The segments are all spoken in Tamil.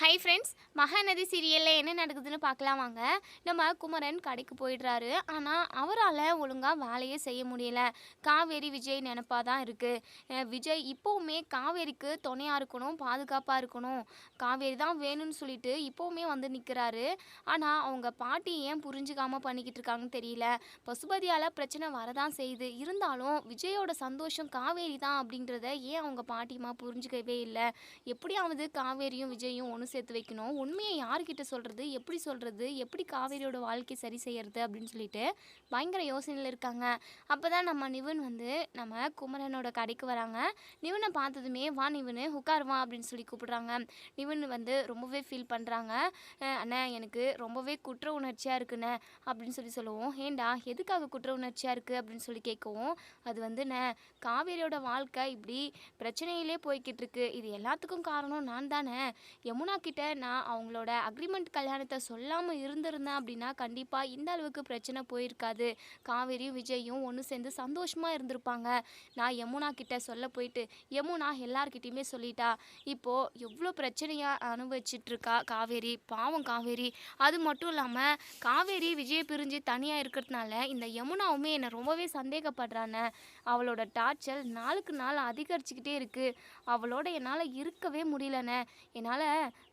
ஹை ஃப்ரெண்ட்ஸ் மகாநதி சீரியலில் என்ன நடக்குதுன்னு பார்க்கலாம் வாங்க. நம்ம குமரன் கடைக்கு போயிடுறாரு. ஆனால் அவரால் ஒழுங்காக வேலையே செய்ய முடியல. காவேரி விஜய் நினப்பாக தான் இருக்குது விஜய் இப்போவுமே காவேரிக்கு துணையாக இருக்கணும் பாதுகாப்பாக இருக்கணும். காவேரி தான் வேணும்னு சொல்லிட்டு இப்போவுமே வந்து நிற்கிறாரு ஆனால் அவங்க பாட்டி ஏன் புரிஞ்சுக்காமல் பண்ணிக்கிட்டு இருக்காங்கன்னு தெரியல. பசுபதியால் பிரச்சனை வரதான் செய்யுது. இருந்தாலும் விஜயோட சந்தோஷம் காவேரி தான் அப்படின்றத ஏன் அவங்க பாட்டிமா புரிஞ்சுக்கவே இல்லை? எப்படியாவது காவேரியும் விஜயும் ஒன்று சேர்த்து வைக்கணும். உண்மையை யார்கிட்ட சொல்கிறது எப்படி சொல்கிறது எப்படி காவேரியோட வாழ்க்கை சரி செய்யறது? அப்படின்னு சொல்லிட்டு பயங்கர யோசனையில் இருக்காங்க. அப்போ தான் நம்ம நிவன் வந்து நம்ம குமரனோட கடைக்கு வராங்க. நிவனை பார்த்ததுமே வா நிவனு உட்காருவா அப்படின்னு சொல்லி கூப்பிடுறாங்க. நிவன் வந்து ரொம்பவே ஃபீல் பண்ணுறாங்க அண்ணா எனக்கு ரொம்பவே குற்ற உணர்ச்சியாக இருக்குண்ணே அப்படின்னு சொல்லி சொல்லுவோம். ஏண்டா எதுக்காக குற்ற உணர்ச்சியாக இருக்குது அப்படின்னு சொல்லி கேட்கவும் அது வந்துண்ணே காவேரியோட வாழ்க்கை இப்படி பிரச்சனையிலே போய்கிட்டு இருக்கு. இது எல்லாத்துக்கும் காரணம் நான் தானே. யமுனா கிட்ட நான் அவங்களோட அக்ரிமெண்ட் கல்யாணத்தை சொல்லாமல் இருந்திருந்தேன் அப்படின்னா கண்டிப்பாக இந்த அளவுக்கு பிரச்சனை போயிருக்காது. காவேரியும் விஜயும் ஒன்று சேர்ந்து சந்தோஷமாக இருந்திருப்பாங்க. நான் யமுனா கிட்ட சொல்ல போயிட்டு யமுனா எல்லார்கிட்டையுமே சொல்லிட்டா இப்போது எவ்வளோ பிரச்சனையாக அனுபவிச்சிட்ருக்கா காவேரி? பாவம் காவேரி. அது மட்டும் இல்லாமல் காவேரி விஜய் பிரிஞ்சு தனியாக இருக்கிறதுனால இந்த யமுனாவுமே என்னை ரொம்பவே சந்தேகப்படுறான அவளோட டார்ச்சர் நாளுக்கு நாள் அதிகரிச்சுக்கிட்டே இருக்குது அவளோட என்னால் இருக்கவே முடியலண்ணே. என்னால்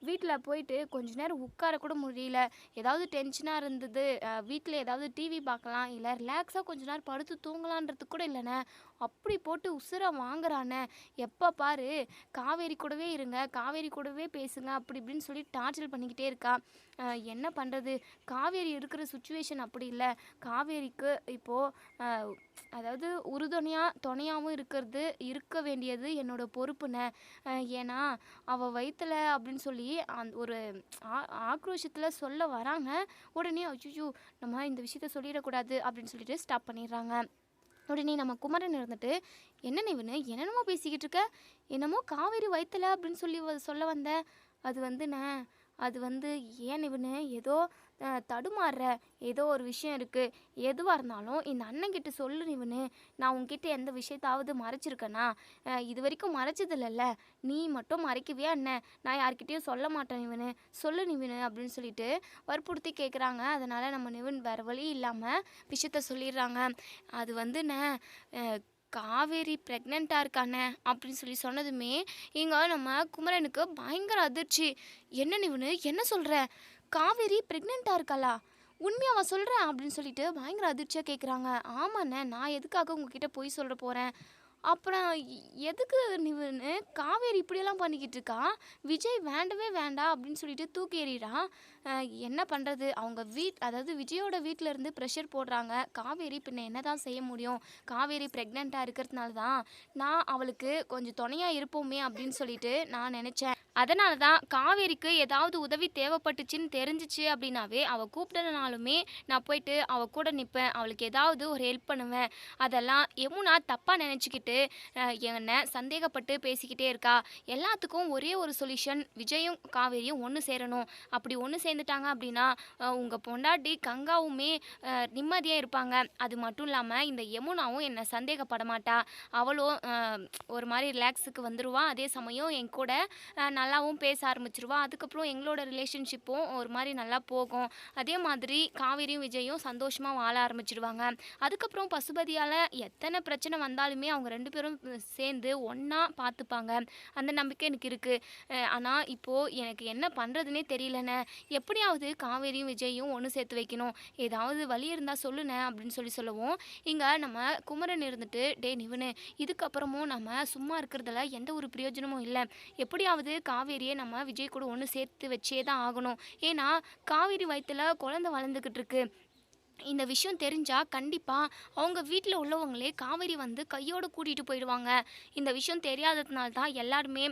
வீட்டில் போயிட்டு கொஞ்ச நேரம் உட்கார கூட முடியல. ஏதாவது டென்ஷனாக இருந்தது. வீட்டில் ஏதாவது டிவி பார்க்கலாம் இல்லை ரிலாக்ஸாக கொஞ்ச நேரம் படுத்து தூங்கலான்றது கூட இல்லைண்ணே. அப்படி போட்டு உசுரை வாங்குறானே. எப்போ பாரு காவேரி கூடவே இருங்க காவேரி கூடவே பேசுங்க அப்படி இப்படின்னு சொல்லி டார்ச்சர் பண்ணிக்கிட்டே இருக்கா. என்ன பண்ணுறது காவேரி இருக்கிற சுச்சுவேஷன் அப்படி இல்லை. காவேரிக்கு இப்போது அதாவது உறுதுணையாக துணையாகவும் இருக்கிறது இருக்க வேண்டியது என்னோட பொறுப்புண்ணே. ஏன்னா அவள் வயிற்றுல அப்படின்னு சொல்லி அந்த ஒரு ஆ- ஆக்ரோஷத்தில் சொல்ல வராங்க. உடனே ஐயோ நம்ம இந்த விஷயத்த சொல்லிடக்கூடாது அப்படின்னு சொல்லிட்டு ஸ்டாப் பண்ணிடுறாங்க. உடனே நம்ம குமரன் இருந்துட்டு என்ன இவனு என்னென்னமோ பேசிக்கிட்டு இருக்க? என்னமோ காவேரி வயித்துல? அப்படின்னு சொல்லி சொல்ல வந்த. அது வந்துண்ணே அது வந்து ஏன் இவனு ஏதோ தடுமாறுற ஏதோ ஒரு விஷயம் இருக்குது எதுவாக இருந்தாலும் இந்த அண்ணன்கிட்ட சொல்லு இவனு நான் உன்கிட்ட எந்த விஷயத்தாவது மறைச்சிருக்கேனா? இது வரைக்கும் மறைச்சதில்லல்ல. நீ மட்டும் மறைக்கவே என்ன? நான் யார்கிட்டயும் சொல்ல மாட்டேன் இவனு சொல்லு நிவனு அப்படின்னு சொல்லிட்டு வற்புறுத்தி கேட்குறாங்க அதனால் நம்ம நிவன் வேறு வழி இல்லாமல் விஷயத்த சொல்லிடுறாங்க. அது வந்துண்ணே என்ன? காவேரி ப்ரெக்னெண்ட்டாக இருக்கானே அப்படின்னு சொல்லி சொன்னதுமே இங்கே நம்ம குமரனுக்கு பயங்கர அதிர்ச்சி. என்ன நிவனு? என்ன சொல்கிற காவேரி ப்ரெக்னெண்ட்டாக இருக்காளா? உண்மையாவா சொல்கிறேன் அப்படின்னு சொல்லிட்டு பயங்கர அதிர்ச்சியாக கேட்குறாங்க ஆமாண்ணே நான் எதுக்காக உங்ககிட்ட போய் சொல்ல போகிறேன் அப்புறம் எதுக்கு நிவுன்னு காவேரி இப்படியெல்லாம் பண்ணிக்கிட்டு இருக்கா? விஜய் வேண்டவே வேண்டாம் அப்படின்னு சொல்லிட்டு தூக்கி எறிகிறான் என்ன பண்ணுறது அவங்க வீட் அதாவது விஜயோட வீட்டில் இருந்து ப்ரெஷர் போடுறாங்க. காவேரி பின்ன என்ன தான் செய்ய முடியும்? காவேரி ப்ரெக்னெண்ட்டாக இருக்கிறதுனால தான் நான் அவளுக்கு கொஞ்சம் துணையாக இருப்போமே அப்படின்னு சொல்லிட்டு நான் நினச்சேன். அதனால தான் காவேரிக்கு ஏதாவது உதவி தேவைப்பட்டுச்சின்னு தெரிஞ்சிச்சு அப்படின்னாவே அவள் கூப்பிடனாலுமே நான் போயிட்டு அவள் கூட நிற்பேன் அவளுக்கு ஏதாவது ஒரு ஹெல்ப் பண்ணுவேன். அதெல்லாம் யமுனா தப்பாக நினச்சிக்கிட்டு என்னை சந்தேகப்பட்டு பேசிக்கிட்டே இருக்கா. எல்லாத்துக்கும் ஒரே ஒரு சொல்யூஷன் விஜயும் காவேரியும் ஒன்று சேரணும். அப்படி ஒன்று சேர்ந்து சேர்ந்துட்டாங்க அப்படின்னா உங்கள் பொண்டாட்டி கங்காவுமே நிம்மதியாக இருப்பாங்க. அது மட்டும் இல்லாமல் இந்த யமுனாவும் என்னை சந்தேகப்பட மாட்டா அவளும் ஒரு மாதிரி ரிலாக்ஸுக்கு வந்துடுவா அதே சமயம் என் கூட நல்லாவும் பேச ஆரம்பிச்சிருவா. அதுக்கப்புறம் எங்களோட ரிலேஷன்ஷிப்பும் ஒரு மாதிரி நல்லா போகும். அதே மாதிரி காவேரியும் விஜயும் சந்தோஷமாக வாழ ஆரம்பிச்சிடுவாங்க அதுக்கப்புறம் பசுபதியால் எத்தனை பிரச்சனை வந்தாலுமே அவங்க ரெண்டு பேரும் சேர்ந்து ஒன்றா பார்த்துப்பாங்க அந்த நம்பிக்கை எனக்கு இருக்குது ஆனால் இப்போது எனக்கு என்ன பண்ணுறதுனே தெரியலண்ணே. எப்படியாவது காவேரியும் விஜயும் ஒன்று சேர்த்து வைக்கணும். ஏதாவது வழி இருந்தால் சொல்லுனேன் அப்படின்னு சொல்லி சொல்லுவோம். இங்கே நம்ம குமரன் இருந்துட்டு டே நிவனு இதுக்கப்புறமும் நம்ம சும்மா இருக்கிறதுல எந்த ஒரு பிரயோஜனமும் இல்லை. எப்படியாவது காவேரியை நம்ம விஜய் கூட ஒன்று சேர்த்து வச்சே தான் ஆகணும். ஏன்னா காவேரி வயிற்றுல குழந்தை வளர்ந்துக்கிட்டு இருக்கு. இந்த விஷயம் தெரிஞ்சால் கண்டிப்பாக அவங்க வீட்டில் உள்ளவங்களே காவேரி வந்து கையோடு கூட்டிகிட்டு போயிடுவாங்க. இந்த விஷயம் தெரியாததுனால தான் எல்லாருமே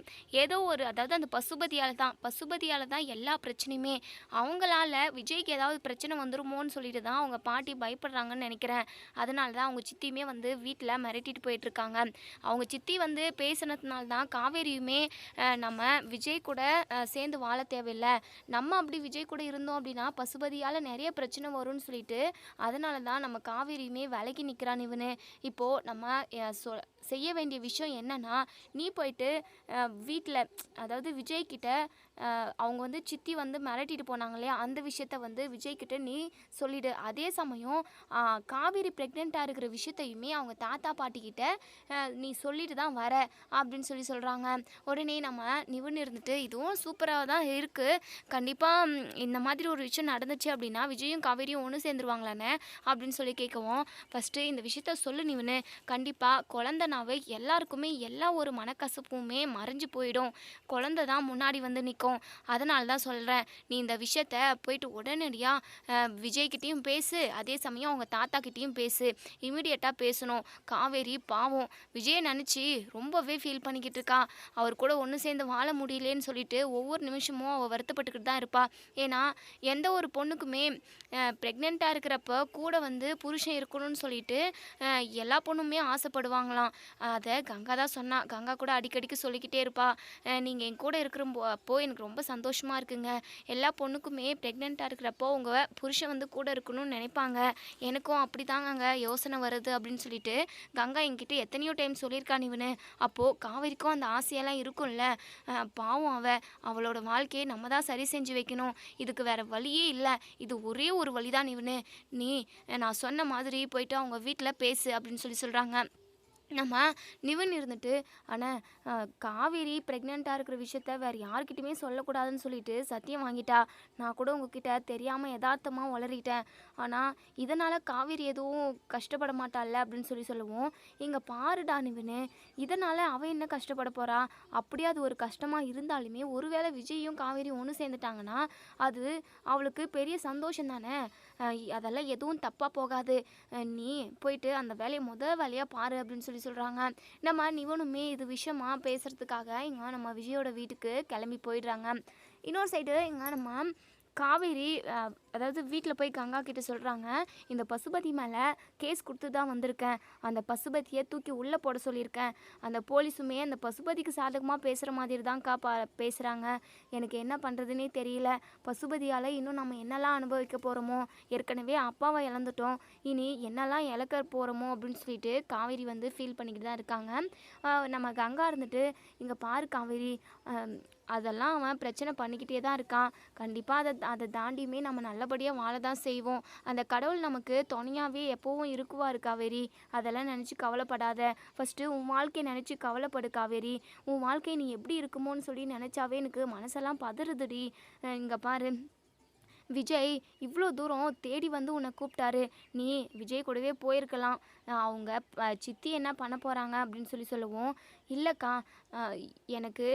ஏதோ ஒரு அதாவது அந்த பசுபதியால் தான் பசுபதியால் தான் எல்லா பிரச்சனையுமே. அவங்களால விஜய்க்கு ஏதாவது பிரச்சனை வந்துருமோன்னு சொல்லிட்டு தான் அவங்க பாட்டி பயப்படுறாங்கன்னு நினைக்கிறேன். அதனால தான் அவங்க சித்தியுமே வந்து வீட்டில் மிரட்டிட்டு போயிட்டுருக்காங்க. அவங்க சித்தி வந்து பேசுனதுனால தான் காவேரியுமே நம்ம விஜய் கூட சேர்ந்து வாழ தேவையில்லை. நம்ம அப்படி விஜய் கூட இருந்தோம் அப்படின்னா பசுபதியால் நிறைய பிரச்சனை வரும்னு சொல்லிட்டு அதனால தான் நம்ம காவேரியுமே விலகி நிற்கிறான் இவனு. இப்போது நம்ம சொ செய்ய வேண்டிய விஷயம் என்னன்னா நீ போயிட்டு வீட்டில் அதாவது விஜய்கிட்ட அவங்க வந்து சித்தி வந்து மிரட்டிட்டு போனாங்க இல்லையா? அந்த விஷயத்த வந்து விஜய்கிட்ட நீ சொல்லிடு. அதே சமயம் காவேரி ப்ரெக்னெண்ட்டாக இருக்கிற விஷயத்தையுமே அவங்க தாத்தா பாட்டிக்கிட்ட நீ சொல்லிட்டு தான் வர அப்படின்னு சொல்லி சொல்கிறாங்க உடனே நம்ம நிவுன்னு இருந்துட்டு இதுவும் சூப்பராக தான் இருக்குது கண்டிப்பாக இந்த மாதிரி ஒரு விஷயம் நடந்துச்சு அப்படின்னா விஜயும் காவேரியும் ஒன்று சேர்ந்துருவாங்களானே அப்படின்னு சொல்லி கேட்கவும் ஃபஸ்ட்டு இந்த விஷயத்த சொல்லு நிவுன்னு கண்டிப்பாக குழந்தனாவே எல்லாருக்குமே எல்லா ஒரு மனக்கசப்புமே மறைஞ்சு போயிடும். குழந்த தான் முன்னாடி வந்து நிற்கும் அதனால தான் சொல்கிறேன் நீ இந்த விஷயத்த போயிட்டு உடனடியாக விஜய்கிட்டேயும் பேசு. அதே சமயம் அவங்க தாத்தா கிட்டேயும் பேசு. இமீடியட்டாக பேசணும். காவேரி பாவம். விஜயை நினச்சி ரொம்பவே ஃபீல் பண்ணிக்கிட்டு இருக்கா. அவர் கூட ஒன்று சேர்ந்து வாழ முடியலேன்னு சொல்லிட்டு ஒவ்வொரு நிமிஷமும் அவள் வருத்தப்பட்டுக்கிட்டு தான் இருப்பா. ஏன்னா எந்த ஒரு பொண்ணுக்குமே ப்ரெக்னெண்ட்டாக இருக்கிறப்ப கூட வந்து புருஷன் இருக்கணும்னு சொல்லிட்டு எல்லா பொண்ணுமே ஆசைப்படுவாங்களாம். அதை கங்கா தான் சொன்னா. கங்கா கூட அடிக்கடிக்கு சொல்லிக்கிட்டே இருப்பா. நீங்கள் என் கூட இருக்கிற அப்போ எனக்கு ரொம்ப சந்தோஷமாக இருக்குங்க. எல்லா பொண்ணுக்குமே ப்ரெக்னெண்ட்டாக இருக்கிறப்போ உங்கள் புருஷன் வந்து கூட இருக்கணும்னு நினைப்பாங்க. எனக்கும் அப்படி தாங்க யோசனை வருது அப்படின்னு சொல்லிட்டு கங்கா என்கிட்ட எத்தனையோ டைம் சொல்லியிருக்கா இவனு அப்போது காவிரிக்கும் அந்த ஆசையெல்லாம் இருக்கும்ல. பாவம் அவ. அவளோட வாழ்க்கையை நம்ம தான் சரி செஞ்சு வைக்கணும். இதுக்கு வேற வழியே இல்லை. இது ஒரே ஒரு வழிதான் இவனு நீ நான் சொன்ன மாதிரி போயிட்டு அவங்க வீட்டில் பேசு அப்படின்னு சொல்லி சொல்கிறாங்க நம்ம நிவன் இருந்துட்டு ஆனால் காவேரி ப்ரெக்னெண்ட்டாக இருக்கிற விஷயத்த வேறு யார்கிட்டயுமே சொல்லக்கூடாதுன்னு சொல்லிட்டு சத்தியம் வாங்கிட்டா. நான் கூட உங்ககிட்ட தெரியாமல் யதார்த்தமாக உளறிட்டேன் ஆனால் இதனால் காவேரி எதுவும் கஷ்டப்பட மாட்டாள்ல அப்படின்னு சொல்லி சொல்லுவோம். இங்கே பாருடா நிவனு இதனால் அவள் என்ன கஷ்டப்பட போகிறா அப்படியே அது ஒரு கஷ்டமாக இருந்தாலுமே ஒருவேளை விஜயும் காவேரியும் ஒன்று சேர்ந்துட்டாங்கன்னா அது அவளுக்கு பெரிய சந்தோஷம் தானே? அதெல்லாம் எதுவும் தப்பாக போகாது. நீ போயிட்டு அந்த வேலையை முத வேலையாக பாரு அப்படின்னு சொல்லி சொல்கிறாங்க நம்ம நிவனுமே இது விஷயமா பேசுகிறதுக்காக இங்கே நம்ம விஜயோட வீட்டுக்கு கிளம்பி போயிடுறாங்க. இன்னொரு சைடு இங்கே நம்ம காவேரி அதாவது வீட்டில் போய் கங்கா கிட்ட சொல்கிறாங்க இந்த பசுபதி மேலே கேஸ் கொடுத்து தான் வந்திருக்கேன். அந்த பசுபதியை தூக்கி உள்ளே போட சொல்லியிருக்கேன். அந்த போலீஸுமே அந்த பசுபதிக்கு சாதகமாக பேசுகிற மாதிரி தான்க்கா பா பேசுகிறாங்க எனக்கு என்ன பண்ணுறதுனே தெரியல. பசுபதியால் இன்னும் நம்ம என்னெல்லாம் அனுபவிக்க போகிறோமோ ஏற்கனவே அப்பாவை இழந்துட்டோம். இனி என்னெல்லாம் இழக்க போகிறோமோ அப்படின்னு சொல்லிட்டு காவேரி வந்து ஃபீல் பண்ணிக்கிட்டு தான் இருக்காங்க. நம்ம கங்கா இருந்துட்டு இங்கே பாரு காவேரி. அதெல்லாம் அவன் பிரச்சனை பண்ணிக்கிட்டே தான் இருக்கான். கண்டிப்பாக அதை அதை தாண்டியுமே நம்ம நல்லபடியாக வாழ தான் செய்வோம். அந்த கடவுள் நமக்கு துணையாகவே எப்போவும் இருக்குவாரு காவேரி. அதெல்லாம் நினச்சி கவலைப்படாத. ஃபஸ்ட்டு உன் வாழ்க்கையை நினச்சி கவலைப்படு காவேரி. உன் வாழ்க்கை நீ எப்படி இருக்குமோன்னு சொல்லி நினச்சாவே எனக்கு மனசெல்லாம் பதறுதுடி. இங்கே பாரு. விஜய் இவ்வளோ தூரம் தேடி வந்து உன்னை கூப்பிட்டாரு. நீ விஜய் கூடவே போயிருக்கலாம். அவங்க சித்தி என்ன பண்ண போகிறாங்க அப்படின்னு சொல்லி சொல்லுவோம். இல்லைக்கா எனக்கு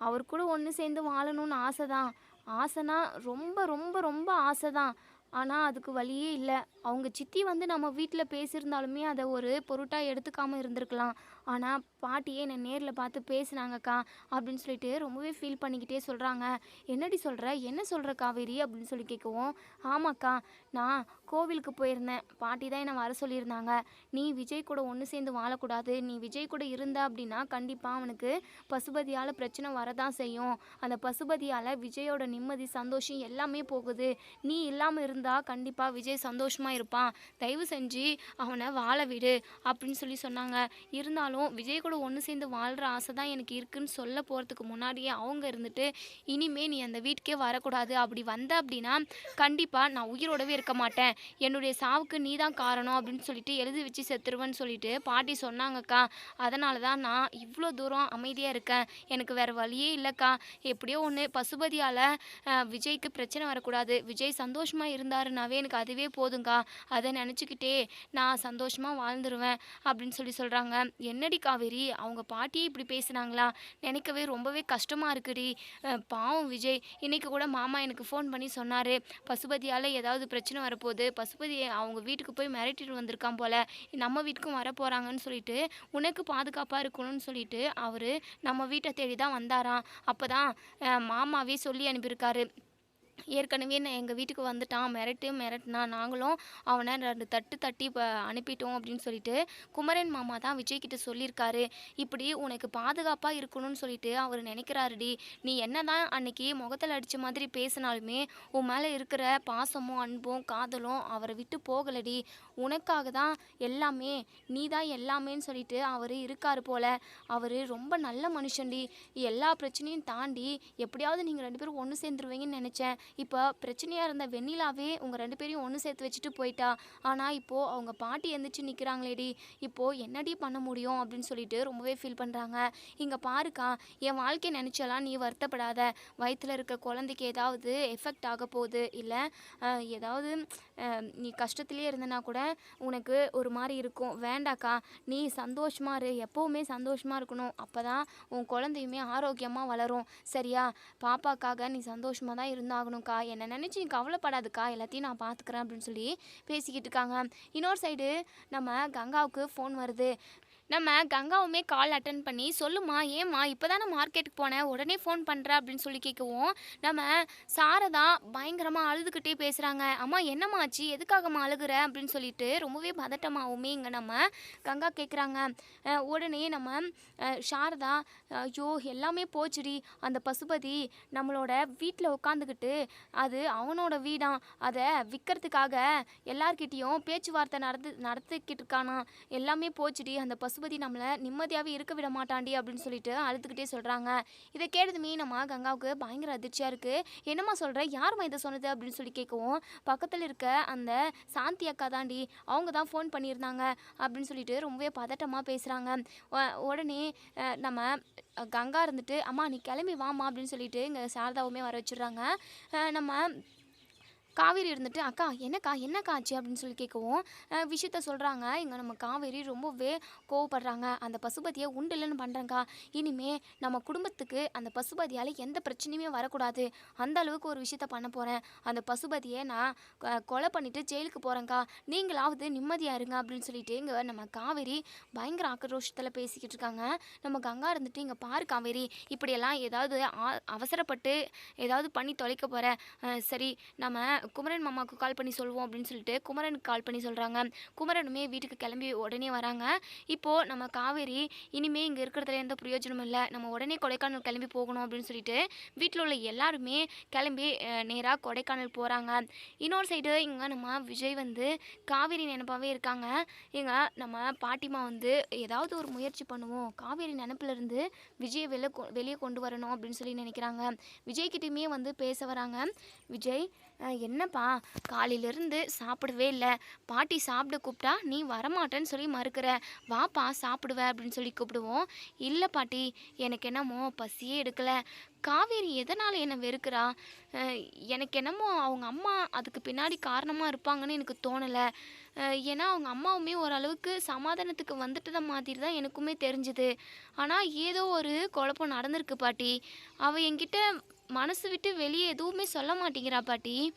அவர் கூட ஒன்று சேர்ந்து வாழணும்னு ஆசை தான் ஆசைனா ரொம்ப ரொம்ப ரொம்ப ஆசை தான் ஆனால் அதுக்கு வழியே இல்லை. அவங்க சித்தி வந்து நம்ம வீட்டில் பேசியிருந்தாலுமே அதை ஒரு பொருட்டாக எடுத்துக்காமல் இருந்திருக்கலாம். ஆனால் பாட்டியே என்னை நேரில் பார்த்து பேசுனாங்கக்கா அப்படின்னு சொல்லிட்டு ரொம்பவே ஃபீல் பண்ணிக்கிட்டே சொல்கிறாங்க என்னடி சொல்கிற என்ன சொல்கிற காவேரி? அப்படின்னு சொல்லி கேட்கவும் ஆமாக்கா நான் கோவிலுக்கு போயிருந்தேன். பாட்டி தான் என்னை வர சொல்லியிருந்தாங்க. நீ விஜய் கூட ஒன்று சேர்ந்து வாழக்கூடாது. நீ விஜய் கூட இருந்த அப்படின்னா கண்டிப்பாக அவனுக்கு பசுபதியால் பிரச்சனை வரதான் செய்யும். அந்த பசுபதியால் விஜயோட நிம்மதி சந்தோஷம் எல்லாமே போகுது. நீ இல்லாமல் இருந்தால் கண்டிப்பாக விஜய் சந்தோஷமாக இருப்பான். தயவு செஞ்சு அவனை வாழ விடு அப்படின்னு சொல்லி சொன்னாங்க. இருந்தாலும் விஜய் கூட ஒன்று சேர்ந்து வாழ்கிற ஆசை தான் எனக்கு இருக்குன்னு சொல்ல போகிறதுக்கு முன்னாடியே அவங்க இருந்துட்டு இனிமே நீ அந்த வீட்டுக்கே வரக்கூடாது. அப்படி வந்த அப்படின்னா கண்டிப்பாக நான் உயிரோடவே இருக்க மாட்டேன். என்னுடைய சாவுக்கு நீ தான் காரணம். அப்படின்னு சொல்லிட்டு எழுதி வச்சு செத்துருவேன்னு சொல்லிட்டு பாட்டி சொன்னாங்கக்கா. அதனால தான் நான் இவ்வளோ தூரம் அமைதியாக இருக்கேன். எனக்கு வேறு வழியே இல்லைக்கா. எப்படியோ ஒன்று பசுபதியால் விஜய்க்கு பிரச்சனை வரக்கூடாது. விஜய் சந்தோஷமாக இருந்தாருனாவே எனக்கு அதுவே போதுங்க்கா அதை நினச்சிக்கிட்டே நான் சந்தோஷமாக வாழ்ந்துருவேன் அப்படின்னு சொல்லி சொல்கிறாங்க என்ன என்னடி காவேரி அவங்க பாட்டியே இப்படி பேசுனாங்களா? நினைக்கவே ரொம்பவே கஷ்டமாக இருக்குடி. பாவம் விஜய். இன்றைக்கி கூட மாமா எனக்கு ஃபோன் பண்ணி சொன்னார். பசுபதியால் ஏதாவது பிரச்சனை வரப்போகுது. பசுபதி அவங்க வீட்டுக்கு போய் மிரட்டிட்டு வந்திருக்கான் போல். நம்ம வீட்டுக்கும் வர போகிறாங்கன்னு சொல்லிட்டு உனக்கு பாதுகாப்பாக இருக்கணும்னு சொல்லிட்டு அவர் நம்ம வீட்டை தேடி தான் வந்தாராம். அப்போ தான் மாமாவே சொல்லி அனுப்பியிருக்காரு. ஏற்கனவே நான் எங்கள் வீட்டுக்கு வந்துட்டான். மிரட்டு மிரட்டுனா நாங்களும் அவனை ரெண்டு தட்டு தட்டி அனுப்பிட்டோம் அப்படின்னு சொல்லிட்டு குமரன் மாமா தான் விஜய் கிட்ட சொல்லியிருக்காரு இப்படி உனக்கு பாதுகாப்பாக இருக்கணும்னு சொல்லிட்டு அவர் நினைக்கிறாருடி. நீ என்ன தான் அன்னைக்கு முகத்தில் அடித்த மாதிரி பேசினாலுமே உன் மேலே இருக்கிற பாசமும் அன்பும் காதலும் அவரை விட்டு போகலடி. உனக்காக தான் எல்லாமே நீ தான் எல்லாமேன்னு சொல்லிட்டு அவர் இருக்காரு போல். அவர் ரொம்ப நல்ல மனுஷன்டி. எல்லா பிரச்சனையும் தாண்டி எப்படியாவது நீங்கள் ரெண்டு பேரும் ஒன்று சேர்ந்துருவீங்கன்னு நினச்சேன். இப்போ பிரச்சனையாக இருந்த வெண்ணிலாவே உங்கள் ரெண்டு பேரையும் ஒன்று சேர்த்து வச்சுட்டு போயிட்டா. ஆனால் இப்போது அவங்க பாட்டி எந்திரிச்சு நிற்கிறாங்களேடி இப்போது என்னடி பண்ண முடியும் அப்படின்னு சொல்லிட்டு ரொம்பவே ஃபீல் பண்ணுறாங்க இங்கே பாருக்கா என் வாழ்க்கையை நினச்சலாம் நீ வருத்தப்படாத. வயிற்றில் இருக்க குழந்தைக்கு ஏதாவது எஃபெக்ட் ஆக போகுது. இல்லை ஏதாவது நீ கஷ்டத்துலேயே இருந்தனா கூட உனக்கு ஒரு மாதிரி இருக்கும். வேண்டாக்கா நீ சந்தோஷமாக இரு. எப்போவுமே சந்தோஷமாக இருக்கணும். அப்போ தான் உன் குழந்தையுமே ஆரோக்கியமாக வளரும். சரியா? பாப்பாக்காக நீ சந்தோஷமாக தான் இருந்தாகணும். இருந்தாகணும்க்கா என்னை நினச்சி நீ கவலைப்படாதுக்கா. எல்லாத்தையும் நான் பார்த்துக்கிறேன் அப்படின்னு சொல்லி பேசிக்கிட்டு இருக்காங்க. இன்னொரு சைடு நம்ம கங்காவுக்கு ஃபோன் வருது. நம்ம கங்காவுமே கால் அட்டன் பண்ணி சொல்லுமா ஏம்மா இப்போ தானே மார்க்கெட்டுக்கு போனேன் உடனே ஃபோன் பண்ணுற அப்படின்னு சொல்லி கேட்கவும் நம்ம சாரதா பயங்கரமாக அழுதுகிட்டே பேசுகிறாங்க அம்மா என்னம்மா ஆச்சு? எதுக்காகம்மா அழுகுற? அப்படின்னு சொல்லிட்டு ரொம்பவே பதட்டமாகவுமே இங்கே நம்ம கங்கா கேட்குறாங்க உடனே நம்ம சாரதா ஐயோ எல்லாமே போச்சுடி. அந்த பசுபதி நம்மளோட வீட்டில் உட்காந்துக்கிட்டு அது அவனோட வீடாம் அதை விற்கிறதுக்காக எல்லார்கிட்டேயும் பேச்சுவார்த்தை நடந்து நடத்திக்கிட்டு இருக்கானா? எல்லாமே போச்சுடி அந்த பசு பசுபதி நம்மளை நிம்மதியாகவே இருக்க விட மாட்டாண்டி அப்படின்னு சொல்லிட்டு அழுதுகிட்டே சொல்கிறாங்க இதை கேட்டதுமே நம்ம கங்காவுக்கு பயங்கர அதிர்ச்சியாக இருக்குது என்னம்மா சொல்கிற யாரும்மா இதை சொன்னது? அப்படின்னு சொல்லி கேட்கவும் பக்கத்தில் இருக்க அந்த சாந்தி அக்கா தாண்டி அவங்க தான் ஃபோன் பண்ணியிருந்தாங்க அப்படின்னு சொல்லிட்டு ரொம்பவே பதட்டமாக பேசுகிறாங்க உடனே நம்ம கங்கா இருந்துட்டு அம்மா நீ கிளம்பி வாம்மா அப்படின்னு சொல்லிட்டு இங்கே சாரதாவுமே வர வச்சிடுறாங்க. நம்ம காவேரி இருந்துட்டு அக்கா என்னக்கா என்னக்கா ஆச்சு? அப்படின்னு சொல்லி கேட்கவும் விஷயத்த சொல்கிறாங்க இங்கே நம்ம காவேரி ரொம்பவே கோவப்படுறாங்க. அந்த பசுபதியை உண்டில்லைன்னு பண்ணுறேங்க்கா இனிமே நம்ம குடும்பத்துக்கு அந்த பசுபதியால் எந்த பிரச்சனையுமே வரக்கூடாது. அந்த அளவுக்கு ஒரு விஷயத்த பண்ண போகிறேன் அந்த பசுபதியை நான் கொலை பண்ணிவிட்டு ஜெயிலுக்கு போகிறேங்க்கா நீங்களாவது நிம்மதியாக இருங்க அப்படின்னு சொல்லிட்டு இங்கே நம்ம காவேரி பயங்கர ஆக்ரோஷத்தில் பேசிக்கிட்டு இருக்காங்க. நம்ம கங்கா இருந்துட்டு இங்கே பாரு காவேரி இப்படியெல்லாம் ஏதாவது ஆ- அவசரப்பட்டு ஏதாவது பண்ணி தொலைக்க போகிற சரி நம்ம குமரன் மாமாவுக்கு கால் பண்ணி சொல்லுவோம் அப்படின்னு சொல்லிட்டு குமரனுக்கு கால் பண்ணி சொல்கிறாங்க குமரனுமே வீட்டுக்கு கிளம்பி உடனே வராங்க. இப்போது நம்ம காவேரி இனிமே இங்கே இருக்கிறதுல எந்த பிரயோஜனமும் இல்லை. நம்ம உடனே கொடைக்கானல் கிளம்பி போகணும் அப்படின்னு சொல்லிட்டு வீட்டில் உள்ள எல்லாருமே கிளம்பி நேராக கொடைக்கானல் போகிறாங்க இன்னொரு சைடு இங்கே நம்ம விஜய் வந்து காவேரி நினப்பாகவே இருக்காங்க. இங்கே நம்ம பாட்டிமா வந்து ஏதாவது ஒரு முயற்சி பண்ணுவோம். காவேரி நினப்பிலிருந்து விஜயை வெளில கொ வெளியே கொண்டு வரணும் அப்படின்னு சொல்லி நினைக்கிறாங்க. விஜய்கிட்டையுமே வந்து பேச வராங்க. விஜய் என்னப்பா காலையிலேருந்து சாப்பிடவே இல்லை. பாட்டி சாப்பிட கூப்பிட்டா நீ வரமாட்டேன்னு சொல்லி மறுக்கிற. வாப்பா சாப்பிடுவேன் அப்படின்னு சொல்லி கூப்பிடுவோம். இல்லை பாட்டி எனக்கு என்னமோ பசியே எடுக்கலை. காவேரி எதனால் என்னை வெறுக்கிறா? எனக்கு என்னமோ அவங்க அம்மா அதுக்கு பின்னாடி காரணமாக இருப்பாங்கன்னு எனக்கு தோணலை. ஏன்னா அவங்க அம்மாவுமே ஓரளவுக்கு சமாதானத்துக்கு வந்துட்டத மாதிரி தான் எனக்குமே தெரிஞ்சுது. ஆனால் ஏதோ ஒரு குழப்பம் நடந்திருக்கு பாட்டி. அவள் என்கிட்ட மனசு விட்டு வெளியே எதுவுமே சொல்ல மாட்டேங்கிறா பாட்டி.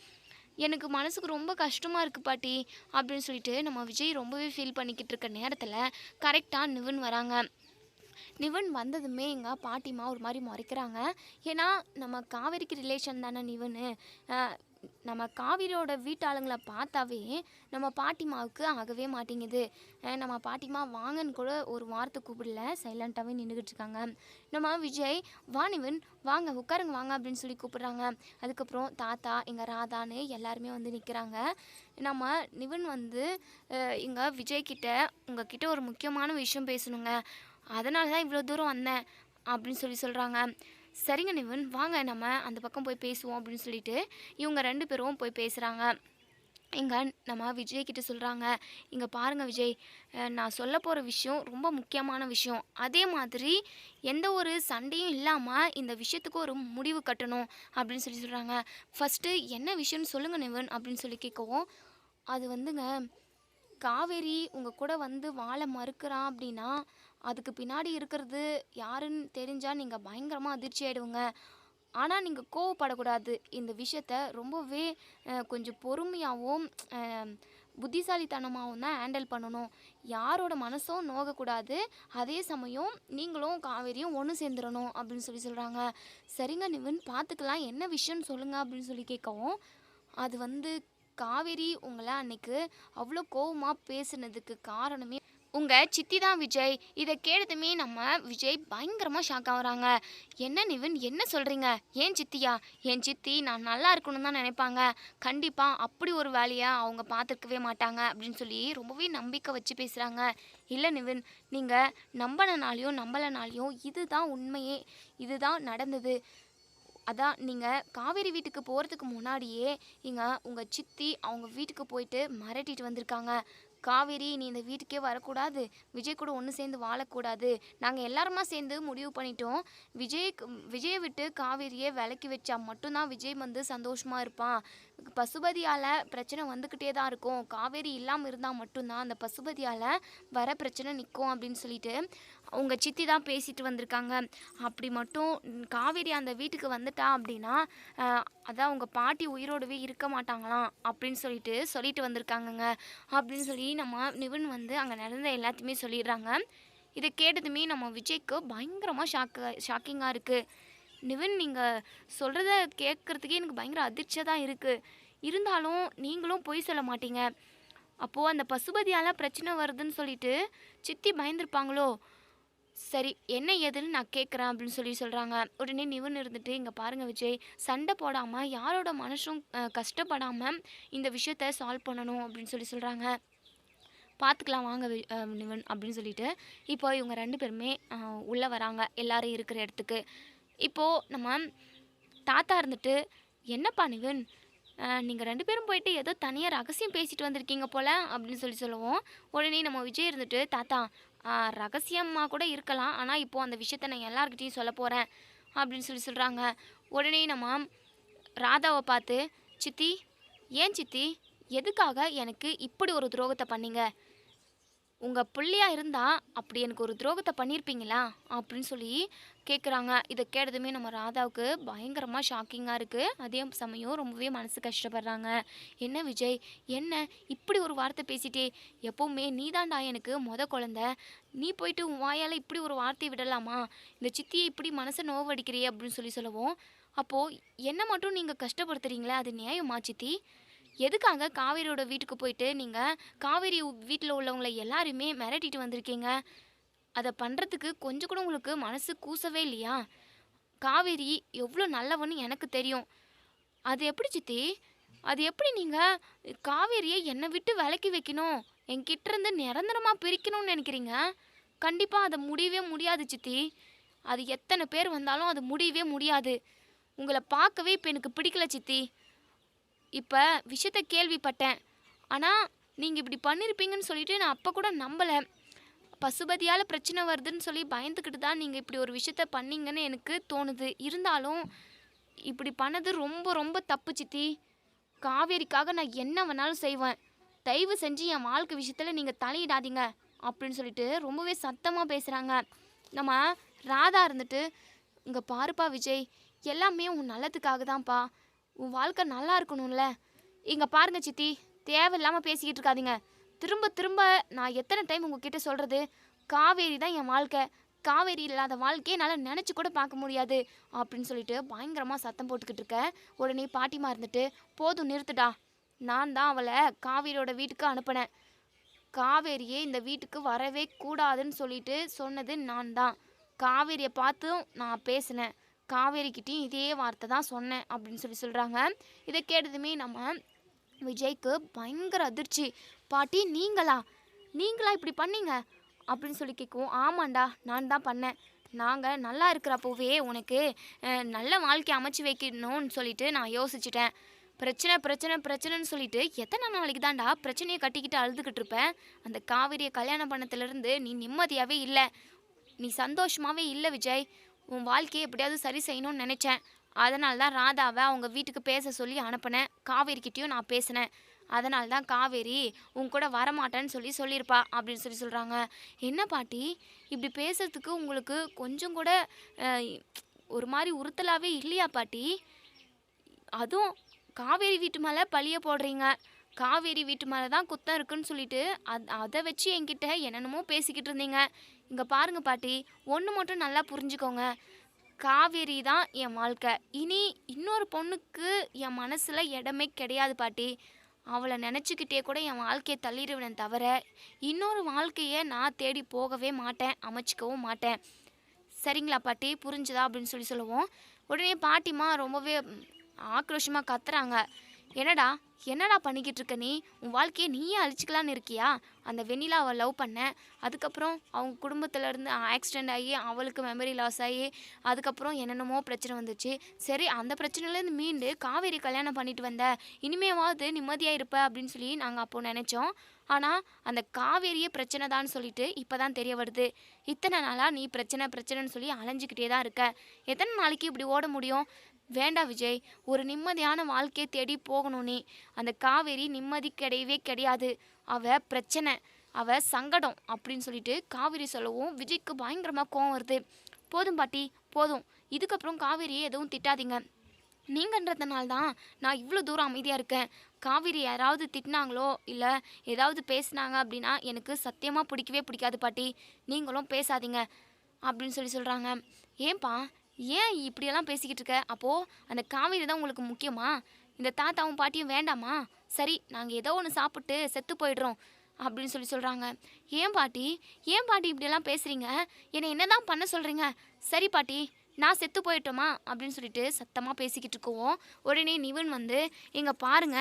எனக்கு மனசுக்கு ரொம்ப கஷ்டமாக இருக்குது பாட்டி அப்படின்னு சொல்லிட்டு நம்ம விஜய் ரொம்பவே ஃபீல் பண்ணிக்கிட்டு இருக்க நேரத்தில் கரெக்டாக நிவன் வராங்க. நிவன் வந்ததுமே எங்கள் பாட்டிமா ஒரு மாதிரி முறைக்கிறாங்க. ஏன்னா நம்ம காவேரிக்கு ரிலேஷன் தானே நிவனு. நம்ம காவிரியோட வீட்டாளுங்களை பார்த்தாவே நம்ம பாட்டிமாவுக்கு ஆகவே மாட்டேங்குது. நம்ம பாட்டிமா வாங்கன்னு கூட ஒரு வார்த்தை கூப்பிடல. சைலண்ட்டாகவே நின்றுக்கிட்டு இருக்காங்க. நம்ம விஜய் வாணிவன் வாங்க உட்காருங்க வாங்க அப்படின்னு சொல்லி கூப்பிட்றாங்க. அதுக்கப்புறம் தாத்தா எங்கள் ராதான்னு எல்லாருமே வந்து நிற்கிறாங்க நம்ம நிவன் வந்து இங்கே விஜய்கிட்ட உங்ககிட்ட ஒரு முக்கியமான விஷயம் பேசணுங்க. அதனால தான் இவ்வளோ தூரம் வந்தேன் அப்படின்னு சொல்லி சொல்கிறாங்க சரிங்க நிவன் வாங்க நம்ம அந்த பக்கம் போய் பேசுவோம் அப்படின்னு சொல்லிட்டு இவங்க ரெண்டு பேரும் போய் பேசுகிறாங்க இங்கே நம்ம விஜய் கிட்ட சொல்கிறாங்க இங்கே பாருங்கள் விஜய் நான் சொல்ல போகிற விஷயம் ரொம்ப முக்கியமான விஷயம். அதே மாதிரி எந்த ஒரு சண்டையும் இல்லாமல் இந்த விஷயத்துக்கு ஒரு முடிவு கட்டணும் அப்படின்னு சொல்லி சொல்கிறாங்க ஃபஸ்ட்டு என்ன விஷயம்னு சொல்லுங்கள் நிவன் அப்படின்னு சொல்லி கேட்கவும் அது வந்துங்க காவேரி உங்கள் கூட வந்து வாழ மறுக்கிறான் அப்படின்னா அதுக்கு பின்னாடி இருக்கிறது யாருன்னு தெரிஞ்சால் நீங்கள் பயங்கரமாக அதிர்ச்சி ஆயிடுவீங்க. ஆனால் நீங்கள் கோவப்படக்கூடாது. இந்த விஷயத்த ரொம்பவே கொஞ்சம் பொறுமையாகவும் புத்திசாலித்தனமாகவும் தான் ஹேண்டில் பண்ணணும். யாரோட மனசும் நோகக்கூடாது. அதே சமயம் நீங்களும் காவேரியும் ஒன்று சேர்ந்துடணும் அப்படின்னு சொல்லி சொல்கிறாங்க சரிங்க நிவின். பார்த்துக்கலாம் என்ன விஷயம்னு சொல்லுங்கள் அப்படின்னு சொல்லி கேட்கவும் அது வந்து காவேரி உங்களை அன்னைக்கு அவ்வளோ கோவமாக பேசுனதுக்கு காரணமே உங்கள் சித்தி தான் விஜய். இதை கேட்டதுமே நம்ம விஜய் பயங்கரமாக ஷாக் ஆகுறாங்க. என்ன நிவின் என்ன சொல்கிறீங்க ஏன் சித்தியா? என் சித்தி நான் நல்லா இருக்கணும்னு தான் நினைப்பாங்க. கண்டிப்பாக அப்படி ஒரு வேலையை அவங்க பார்த்துருக்கவே மாட்டாங்க அப்படின்னு சொல்லி ரொம்பவே நம்பிக்கை வச்சு பேசுகிறாங்க இல்லை நிவின் நீங்கள் நம்பினனாலையும் நம்பலைனாலையும் இதுதான் உண்மையே. இதுதான் நடந்தது. அதான் நீங்கள் காவேரி வீட்டுக்கு போகிறதுக்கு முன்னாடியே இங்கே உங்கள் சித்தி அவங்க வீட்டுக்கு போயிட்டு மிரட்டிட்டு வந்திருக்காங்க. காவேரி நீ இந்த வீட்டுக்கே வரக்கூடாது. விஜய் கூட ஒன்று சேர்ந்து வாழக்கூடாது. நாங்கள் எல்லாருமா சேர்ந்து முடிவு பண்ணிட்டோம். விஜய் விஜயை விட்டு காவேரியை விலக்கி வச்சா மட்டும்தான் விஜய் வந்து சந்தோஷமாக இருப்பான். பசுபதியால் பிரச்சனை வந்துக்கிட்டே தான் இருக்கும். காவேரி இல்லாமல் இருந்தால் மட்டும்தான் அந்த பசுபதியால் வர பிரச்சனை நிற்கும் அப்படின்னு சொல்லிட்டு அவங்க சித்தி தான் பேசிட்டு வந்திருக்காங்க. அப்படி மட்டும் காவேரி அந்த வீட்டுக்கு வந்துட்டா அப்படின்னா அதான் அவங்க பாட்டி உயிரோடவே இருக்க மாட்டாங்களாம் அப்படின்னு சொல்லிட்டு சொல்லிட்டு வந்திருக்காங்கங்க. அப்படின்னு சொல்லி நம்ம நிவன் வந்து அங்கே நடந்த எல்லாத்தையுமே சொல்லிடுறாங்க. இதை கேட்டதுமே நம்ம விஜய்க்கு பயங்கரமாக ஷாக்கு ஷாக்கிங்காக இருக்குது நிவன் நீங்கள் சொல்கிறத கேட்குறதுக்கே எனக்கு பயங்கர அதிர்ச்சியாக தான் இருக்குது இருந்தாலும் நீங்களும் பொய் சொல்ல மாட்டீங்க. அப்போது அந்த பசுபதியால் பிரச்சனை வருதுன்னு சொல்லிட்டு சித்தி பயந்துருப்பாங்களோ? சரி என்ன ஏதுன்னு நான் கேட்குறேன் அப்படின்னு சொல்லி சொல்கிறாங்க உடனே நிவன் இருந்துட்டு இங்கே பாருங்கள் விஜய் சண்டை போடாமல் யாரோட மனசும் கஷ்டப்படாமல் இந்த விஷயத்த சால்வ் பண்ணணும் அப்படின்னு சொல்லி சொல்கிறாங்க பார்த்துக்கலாம் வாங்க நிவன் அப்படின்னு சொல்லிட்டு. இப்போ இவங்க ரெண்டு பேருமே உள்ளே வராங்க. எல்லோரும் இருக்கிற இடத்துக்கு. இப்போது நம்ம தாத்தா இருந்துட்டு என்னப்பா நிவன் நீங்கள் ரெண்டு பேரும் போயிட்டு ஏதோ தனியாக ரகசியம் பேசிட்டு வந்திருக்கீங்க போல் அப்படின்னு சொல்லி சொல்லுவோம். உடனே நம்ம விஜய் இருந்துட்டு தாத்தா ரகசியமாக கூட இருக்கலாம். ஆனால் இப்போது அந்த விஷயத்த நான் எல்லாருக்கிட்டையும் சொல்ல போகிறேன் அப்படின்னு சொல்லி சொல்கிறாங்க உடனே நம்ம ராதாவை பார்த்து சித்தி ஏன் சித்தி? எதுக்காக எனக்கு இப்படி ஒரு துரோகத்தை பண்ணீங்க? உங்கள் பிள்ளையாக இருந்தால் அப்படி எனக்கு ஒரு துரோகத்தை பண்ணியிருப்பீங்களா அப்படின்னு சொல்லி கேட்குறாங்க இதை கேட்டதுமே நம்ம ராதாவுக்கு பயங்கரமாக ஷாக்கிங்காக இருக்குது அதே சமயம் ரொம்பவே மனசு கஷ்டப்படுறாங்க. என்ன விஜய்? என்ன? இப்படி ஒரு வார்த்தை பேசிட்டே? எப்போவுமே நீதான்டா எனக்கு மொத குழந்த. நீ போயிட்டு உன் வாயால் இப்படி ஒரு வார்த்தையை விடலாமா? இந்த சித்தியை இப்படி மனசை நோவடிக்கிறியே? அப்படின்னு சொல்லி சொல்லவும். அப்போது என்ன மட்டும் நீங்கள் கஷ்டப்படுத்துறீங்களே? அது நியாயமா சித்தி? எதுக்காக காவேரியோட வீட்டுக்கு போயிட்டு நீங்கள் காவேரி வீட்டில் உள்ளவங்களை எல்லாருமே மிரட்டிட்டு வந்திருக்கீங்க? அதை பண்ணுறதுக்கு கொஞ்சம் கூட உங்களுக்கு மனசு கூசவே இல்லையா? காவேரி எவ்வளோ நல்லவன்னு எனக்கு தெரியும். அது எப்படி சித்தி? அது எப்படி நீங்கள் காவேரியை என்னை விட்டு விலக்கி வைக்கணும்? என்கிட்ட இருந்து நிரந்தரமாக பிரிக்கணும்னு நினைக்கிறீங்க? கண்டிப்பாக அதை முடியவே முடியாது சித்தி. அது எத்தனை பேர் வந்தாலும் அது முடியவே முடியாது. உங்களை பார்க்கவே இப்போ எனக்கு பிடிக்கல சித்தி. இப்போ விஷயத்த கேள்விப்பட்டேன். ஆனால் நீங்கள் இப்படி பண்ணியிருப்பீங்கன்னு சொல்லிட்டு நான் அப்போ கூட நம்பலை. பசுபதியால் பிரச்சனை வருதுன்னு சொல்லி பயந்துக்கிட்டு தான் நீங்கள் இப்படி ஒரு விஷயத்த பண்ணீங்கன்னு எனக்கு தோணுது. இருந்தாலும் இப்படி பண்ணது ரொம்ப ரொம்ப தப்பு சித்தி. காவேரிக்காக நான் என்ன வேணாலும் செய்வேன். தயவு செஞ்சு என் வாழ்க்கை விஷயத்தில் நீங்கள் தலையிடாதீங்க அப்படின்னு சொல்லிட்டு ரொம்பவே சத்தமாக பேசுகிறாங்க நம்ம ராதா இருந்துட்டு இங்கே பாருப்பா விஜய் எல்லாமே உன் நல்லதுக்காக தான்ப்பா. உன் வாழ்க்கை நல்லா இருக்கணும்ல. இங்கே பாருங்க சித்தி தேவையில்லாமல் பேசிக்கிட்டு இருக்காதீங்க. திரும்ப திரும்ப நான் எத்தனை டைம் உங்ககிட்ட சொல்கிறது காவேரி தான் என் வாழ்க்கை. காவேரி இல்லாத வாழ்க்கையை என்னால் நினச்சி கூட பார்க்க முடியாது. அப்படின்னு சொல்லிட்டு பயங்கரமாக சத்தம் போட்டுக்கிட்டு இருக்க. உடனே பாட்டிமா இருந்துட்டு போதும் நிறுத்துடா. நான் தான் அவளை காவேரியோட வீட்டுக்கு அனுப்பினேன். காவேரியே இந்த வீட்டுக்கு வரவே கூடாதுன்னு சொல்லிட்டு சொன்னது நான் தான். காவேரியை பார்த்தும் நான் பேசினேன். காவேரிக்கிட்டேயும் இதே வார்த்தை தான் சொன்னேன். அப்படின்னு சொல்லி சொல்கிறாங்க இதை கேட்டதுமே நம்ம விஜய்க்கு பயங்கர அதிர்ச்சி. பாட்டி நீங்களா? நீங்களா இப்படி பண்ணீங்க? அப்படின்னு சொல்லி கேட்கவும் ஆமாண்டா நான் தான் பண்ணேன். நாங்கள் நல்லா இருக்கிறப்போவே உனக்கு நல்ல வாழ்க்கை அமைச்சு வைக்கணும்னு சொல்லிட்டு நான் யோசிச்சிட்டேன். பிரச்சனை பிரச்சனை பிரச்சனைன்னு சொல்லிட்டு எத்தனை நாளைக்கு தான்டா பிரச்சனையை கட்டிக்கிட்டு அழுதுகிட்டு இருப்பேன் அந்த காவிரியை கல்யாணம் பண்ணத்துலேருந்து நீ நிம்மதியாகவே இல்லை. நீ சந்தோஷமாகவே இல்லை விஜய். உன் வாழ்க்கையை எப்படியாவது சரி செய்யணும்னு நினச்சேன். அதனால தான் ராதாவை அவங்க வீட்டுக்கு பேச சொல்லி அனுப்பினேன். காவேரிக்கிட்டேயும் நான் பேசினேன். அதனால தான் காவேரி உன் கூட வரமாட்டேன்னு சொல்லி சொல்லியிருப்பா அப்படின்னு சொல்லி சொல்கிறாங்க என்ன பாட்டி? இப்படி பேசுறதுக்கு உங்களுக்கு கொஞ்சம் கூட ஒரு மாதிரி உறுத்தலாகவே இல்லையா பாட்டி? அதுவும் காவேரி வீட்டு மேலே பழிய போடுறீங்க. காவேரி வீட்டு மேலே தான் குத்தம் இருக்குன்னு சொல்லிட்டு அத் அதை வச்சு என்கிட்ட என்னென்னமோ பேசிக்கிட்டு இருந்தீங்க. இங்கே பாருங்க பாட்டி ஒன்று மட்டும் நல்லா புரிஞ்சுக்கோங்க. காவேரி தான் என் வாழ்க்கை. இனி இன்னொரு பொண்ணுக்கு என் மனசில் இடமே கிடையாது பாட்டி. அவளை நினச்சிக்கிட்டே கூட என் வாழ்க்கையை தள்ளிடுவேன் தவிர இன்னொரு வாழ்க்கையை நான் தேடி போகவே மாட்டேன் அமைச்சிக்கவும் மாட்டேன். சரிங்களா பாட்டி? புரிஞ்சுதா அப்படின்னு சொல்லி சொல்லுவோம். உடனே பாட்டிமா ரொம்பவே ஆக்ரோஷமாக கத்துறாங்க. என்னடா என்னடா பண்ணிக்கிட்டு இருக்க நீ? உன் வாழ்க்கையை நீயே அழிச்சிக்கலான்னு இருக்கியா? அந்த வெண்ணிலாவை லவ் பண்ண. அதுக்கப்புறம் அவங்க குடும்பத்துல இருந்து ஆகி அவளுக்கு மெமரி லாஸ் ஆகி அதுக்கப்புறம் என்னென்னமோ பிரச்சனை வந்துச்சு. சரி அந்த பிரச்சனையிலேருந்து மீண்டு காவேரி கல்யாணம் பண்ணிட்டு வந்த. இனிமேவாவது நிம்மதியாக இருப்ப அப்படின்னு சொல்லி நாங்கள் அப்போ நினச்சோம். ஆனால் அந்த காவேரியே பிரச்சனை தான் சொல்லிட்டு இப்போ தான் தெரிய வருது. இத்தனை நாளாக நீ பிரச்சனை பிரச்சனைன்னு சொல்லி அலைஞ்சிக்கிட்டே தான் இருக்க. எத்தனை நாளைக்கு இப்படி ஓட முடியும்? வேண்டாம் விஜய் ஒரு நிம்மதியான வாழ்க்கையை தேடி போகணும் நீ. அந்த காவேரி நிம்மதி கிடையவே கிடையாது. அவ பிரச்சனை அவ சங்கடம் அப்படின்னு சொல்லிட்டு காவேரி சொல்லவும் விஜய்க்கு பயங்கரமாக கோவம் வருது. போதும் பாட்டி போதும். இதுக்கப்புறம் காவேரியை எதுவும் திட்டாதீங்க. நீங்கன்றதுனால தான் நான் இவ்வளோ தூரம் அமைதியாக இருக்கேன். காவிரி யாராவது திட்டினாங்களோ இல்லை ஏதாவது பேசுனாங்க அப்படின்னா எனக்கு சத்தியமாக பிடிக்கவே பிடிக்காது பாட்டி. நீங்களும் பேசாதீங்க அப்படின்னு சொல்லி சொல்கிறாங்க ஏன்பா ஏன் இப்படியெல்லாம் பேசிக்கிட்டு இருக்க? அப்போது அந்த காவேரி தான் உங்களுக்கு முக்கியமா? இந்த தாத்தாவும் பாட்டியும் வேண்டாமா? சரி நாங்கள் ஏதோ ஒன்று சாப்பிட்டு செத்து போயிடுறோம் அப்படின்னு சொல்லி சொல்கிறாங்க ஏன் பாட்டி? ஏன் பாட்டி இப்படியெல்லாம் பேசுகிறீங்க என்னை என்ன தான் பண்ண சொல்கிறீங்க சரி பாட்டி நான் செத்து போயிட்டோமா? அப்படின்னு சொல்லிட்டு சத்தமாக பேசிக்கிட்டு இருக்கோம். உடனே நிவன் வந்து இங்கே பாருங்க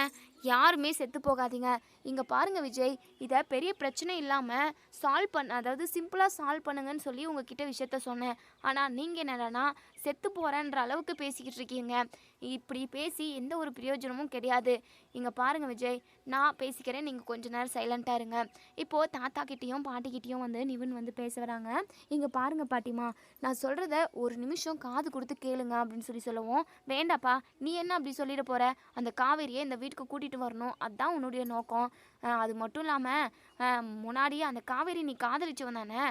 யாருமே செத்து போகாதீங்க. இங்கே பாருங்கள் விஜய் இதை பெரிய பிரச்சனை இல்லாமல் சால்வ் பண்ண அதாவது சிம்பிளாக சால்வ் பண்ணுங்கன்னு சொல்லி உங்ககிட்ட விஷயத்த சொன்னேன். ஆனால் நீங்கள் என்னடானா செத்து போகிறேன்ற அளவுக்கு பேசிக்கிட்டு இருக்கீங்க. இப்படி பேசி எந்த ஒரு பிரயோஜனமும் கிடையாது. இங்கே பாருங்கள் விஜய் நான் பேசிக்கிறேன் நீங்கள் கொஞ்ச நேரம் சைலண்ட்டாக இருங்க. இப்போது தாத்தா கிட்டேயும் பாட்டிக்கிட்டேயும் வந்து நிவன் வந்து பேச வராங்க. இங்கே பாருங்கள் பாட்டிமா நான் சொல்கிறத ஒரு நிமிஷம் காது கொடுத்து கேளுங்க அப்படின்னு சொல்லி சொல்லுவோம். வேண்டாப்பா நீ என்ன அப்படி சொல்லிட போகிற அந்த காவேரியை இந்த வீட்டுக்கு கூட்டிகிட்டு வரணும். அதுதான் உன்னுடைய நோக்கம். அது மட்டும் இல்லாமல் முன்னாடியே அந்த காவேரி நீ காதலிச்சவன் தானே?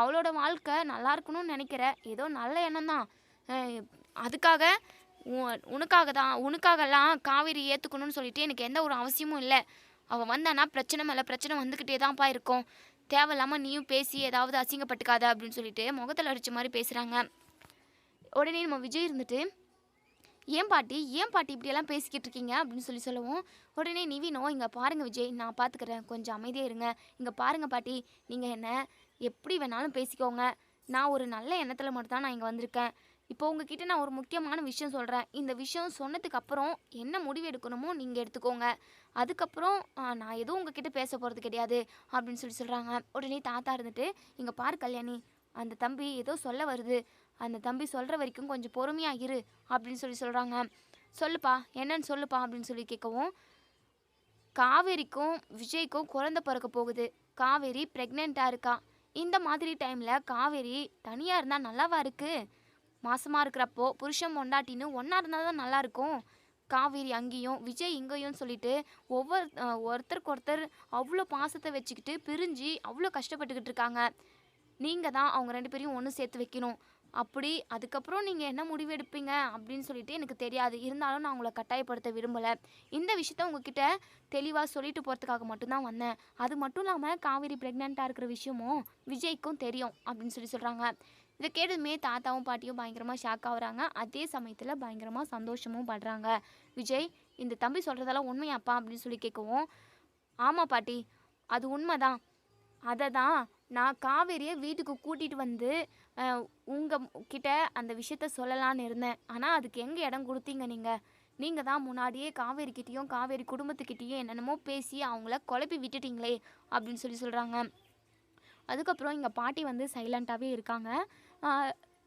அவளோட வாழ்க்கை நல்லா இருக்கணும்னு நினைக்கிற. ஏதோ நல்ல எண்ணம் தான். அதுக்காக உ- உனக்காக தான் உனக்காகலாம் காவேரி ஏற்றுக்கணும்னு சொல்லிட்டு எனக்கு எந்த ஒரு அவசியமும் இல்லை. அவள் வந்தானா பிரச்சனை மேலே பிரச்சனை வந்துக்கிட்டே தான்ப்பா இருக்கும். தேவையில்லாமல் நீயும் பேசி ஏதாவது அசிங்கப்பட்டுக்காத அப்படின்னு சொல்லிட்டு முகத்தில் அடிச்ச மாதிரி பேசுகிறாங்க உடனே நம்ம விஜய் இருந்துட்டு ஏன் பாட்டி ஏன் பாட்டி இப்படியெல்லாம் பேசிக்கிட்டு இருக்கீங்க? அப்படின்னு சொல்லி சொல்லுவோம் உடனே நிவினோ இங்கே பாருங்கள் விஜய் நான் பார்த்துக்கிறேன் கொஞ்சம் அமைதியாக இருங்க. இங்கே பாருங்கள் பாட்டி நீங்கள் என்ன எப்படி வேணாலும் பேசிக்கோங்க. நான் ஒரு நல்ல எண்ணத்தில் மட்டும் தான் நான் இங்கே வந்திருக்கேன். இப்போ உங்ககிட்ட நான் ஒரு முக்கியமான விஷயம் சொல்கிறேன் இந்த விஷயம் சொன்னதுக்கு அப்புறம் என்ன முடிவு எடுக்கணுமோ நீங்கள் எடுத்துக்கோங்க. அதுக்கப்புறம் நான் எதுவும் உங்ககிட்ட பேச போகிறது கிடையாது அப்படின்னு சொல்லி சொல்கிறாங்க உடனே தாத்தா இருந்துட்டு இங்கே பார் கல்யாணி அந்த தம்பி ஏதோ சொல்ல வருது. அந்த தம்பி சொல்கிற வரைக்கும் கொஞ்சம் பொறுமையாக இரு அப்படின்னு சொல்லி சொல்கிறாங்க சொல்லுப்பா என்னன்னு சொல்லுப்பா அப்படின்னு சொல்லி கேட்கவும் காவேரிக்கும் விஜய்க்கும் குழந்த பிறக்க போகுது. காவேரி ப்ரெக்னெண்ட்டாக இருக்கா. இந்த மாதிரி டைமில் காவேரி தனியாக இருந்தால் நல்லாவா இருக்கு? மாசமாக இருக்கிறப்போ புருஷன் பொண்டாட்டின்னு ஒன்றா இருந்தால் தான் நல்லாயிருக்கும். காவேரி அங்கேயும் விஜய் இங்கேயும் சொல்லிட்டு ஒவ்வொரு ஒருத்தருக்கு ஒருத்தர் அவ்வளோ பாசத்தை வச்சுக்கிட்டு பிரிஞ்சு அவ்வளோ கஷ்டப்பட்டுக்கிட்டு இருக்காங்க. நீங்கள் தான் அவங்க ரெண்டு பேரையும் ஒன்று சேர்த்து வைக்கணும். அப்படி அதுக்கப்புறம் நீங்கள் என்ன முடிவு எடுப்பீங்க அப்படின்னு சொல்லிட்டு எனக்கு தெரியாது. இருந்தாலும் நான் உங்களை கட்டாயப்படுத்த விரும்பலை. இந்த விஷயத்த உங்ககிட்ட தெளிவாக சொல்லிட்டு போகிறதுக்காக மட்டும்தான் வந்தேன். அது மட்டும் இல்லாமல் காவேரி ப்ரெக்னெண்ட்டாக இருக்கிற விஷயமும் விஜய்க்கும் தெரியும் அப்படின்னு சொல்லி சொல்கிறாங்க இதை கேட்டதுமே தாத்தாவும் பாட்டியும் பயங்கரமாக ஷாக் ஆகுறாங்க அதே சமயத்தில் பயங்கரமாக சந்தோஷமும் படுறாங்க. விஜய் இந்த தம்பி சொல்கிறதெல்லாம் உண்மையாப்பா அப்படின்னு சொல்லி கேட்கவும் ஆமாம் பாட்டி அது உண்மைதான். அதை தான் நான் காவேரியை வீட்டுக்கு கூட்டிகிட்டு வந்து உங்கள் கிட்ட அந்த விஷயத்த சொல்லலான்னு இருந்தேன். ஆனால் அதுக்கு எங்கே இடம் கொடுத்தீங்க நீங்கள் நீங்கள் தான் முன்னாடியே காவேரிக்கிட்டேயும் காவேரி குடும்பத்துக்கிட்டேயும் என்னென்னமோ பேசி அவங்கள குழப்பி விட்டுட்டிங்களே அப்படின்னு சொல்லி சொல்கிறாங்க அதுக்கப்புறம் எங்கள் பாட்டி வந்து சைலண்ட்டாகவே இருக்காங்க.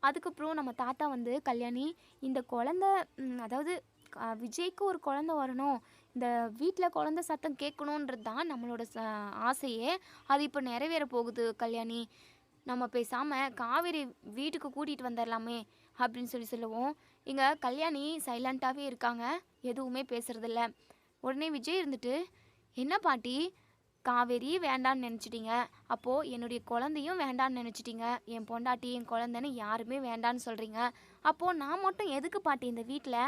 அதுக்கப்புறம் நம்ம தாத்தா வந்து கல்யாணி இந்த குழந்த அதாவது விஜய்க்கு ஒரு குழந்த வரணும் இந்த வீட்டில் குழந்த சத்தம் கேட்கணுன்றது தான் நம்மளோட ச ஆசையே. அது இப்போ நிறைவேற போகுது கல்யாணி. நம்ம பேசாமல் காவேரி வீட்டுக்கு கூட்டிகிட்டு வந்துடலாமே அப்படின்னு சொல்லி சொல்லுவோம். இங்கே கல்யாணி சைலண்ட்டாகவே இருக்காங்க எதுவுமே பேசுகிறதில்ல உடனே விஜய் இருந்துட்டு என்ன பாட்டி காவேரி வேண்டான்னு நினச்சிட்டீங்க. அப்போது என்னுடைய குழந்தையும் வேண்டான்னு நினச்சிட்டீங்க. என் பொண்டாட்டி என் குழந்தைன்னு யாருமே வேண்டான்னு சொல்கிறீங்க அப்போது நான் மட்டும் எதுக்கு பாட்டி இந்த வீட்டில்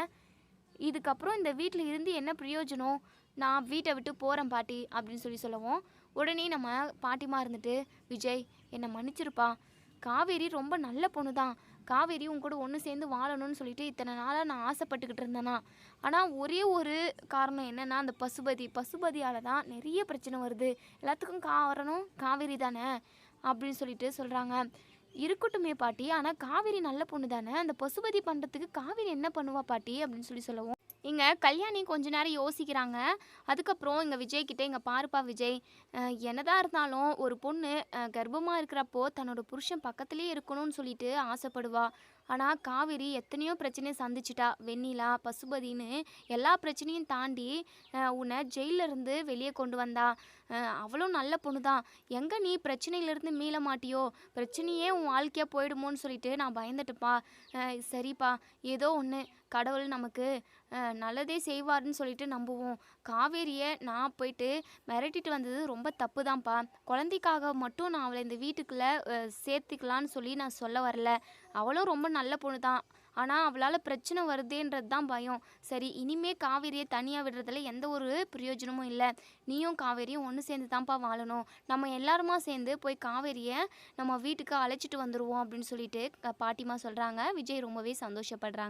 இதுக்கப்புறம் இந்த வீட்டில் இருந்து என்ன பிரயோஜனம்? நான் வீட்டை விட்டு போகிறேன் பாட்டி அப்படின்னு சொல்லி சொல்லவும் உடனே நம்ம பாட்டிமா இருந்துட்டு விஜய் என்னை மன்னிச்சிருப்பா. காவேரி ரொம்ப நல்ல பொண்ணு தான் காவேரி உன் கூட ஒன்று சேர்ந்து வாழணும்னு சொல்லிட்டு இத்தனை நாளாக நான் ஆசைப்பட்டுக்கிட்டு இருந்தேனா. ஆனால் ஒரே ஒரு காரணம் என்னென்னா அந்த பசுபதி. பசுபதியால் தான் நிறைய பிரச்சனை வருது. எல்லாத்துக்கும் காரணம் காவேரி தானே அப்படின்னு சொல்லிட்டு சொல்கிறாங்க இருக்கட்டுமே பாட்டி. ஆனால் காவேரி நல்ல பொண்ணு தானே. அந்த பசுபதி பண்ணுறதுக்கு காவேரி என்ன பண்ணுவா பாட்டி அப்படின்னு சொல்லி சொல்லவும் இங்கே கல்யாணி கொஞ்ச நேரம் யோசிக்கிறாங்க. அதுக்கப்புறம் இங்கே விஜய்கிட்ட இங்கே பாருப்பா விஜய் என்னதான் இருந்தாலும் ஒரு பொண்ணு கர்ப்பமாக இருக்கிறப்போ தன்னோட புருஷன் பக்கத்துலேயே இருக்கணும்னு சொல்லிட்டு ஆசைப்படுவா. ஆனால் காவேரி எத்தனையோ பிரச்சனையை சந்திச்சிட்டா. வெண்ணிலா பசுபதின்னு எல்லா பிரச்சனையும் தாண்டி உன்னை ஜெயிலிருந்து இருந்து வெளியே கொண்டு வந்தா. அவ்வளோ அவளும் நல்ல பொண்ணு தான் எங்கே நீ பிரச்சனையிலேருந்து மீள மாட்டியோ? பிரச்சனையே உன் வாழ்க்கையாக போயிடுமோன்னு சொல்லிட்டு நான் பயந்துட்டுப்பா சரிப்பா. ஏதோ ஒன்று கடவுள் நமக்கு நல்லதே செய்வார்னு சொல்லிட்டு நம்புவோம். காவேரியை நான் போயிட்டு மிரட்டிட்டு வந்தது ரொம்ப தப்பு தான்ப்பா குழந்தைக்காக மட்டும் நான் அவளை இந்த வீட்டுக்குள்ளே சேர்த்துக்கலான்னு சொல்லி நான் சொல்ல வரல. அவளும் ரொம்ப நல்ல பொண்ணு தான் ஆனால் அவளால் பிரச்சனை வருதேன்றது தான் பயம். சரி இனிமே காவேரியை தனியாக விடுறதுல எந்த ஒரு பிரயோஜனமும் இல்லை. நீயும் காவேரியும் ஒன்று சேர்ந்து தான்ப்பா வாழணும். நம்ம எல்லாருமா சேர்ந்து போய் காவேரியை நம்ம வீட்டுக்கு அழைச்சிட்டு வந்துடுவோம் அப்படின்னு சொல்லிட்டு பாட்டிமா சொல்கிறாங்க விஜய் ரொம்பவே சந்தோஷப்படுறாங்க.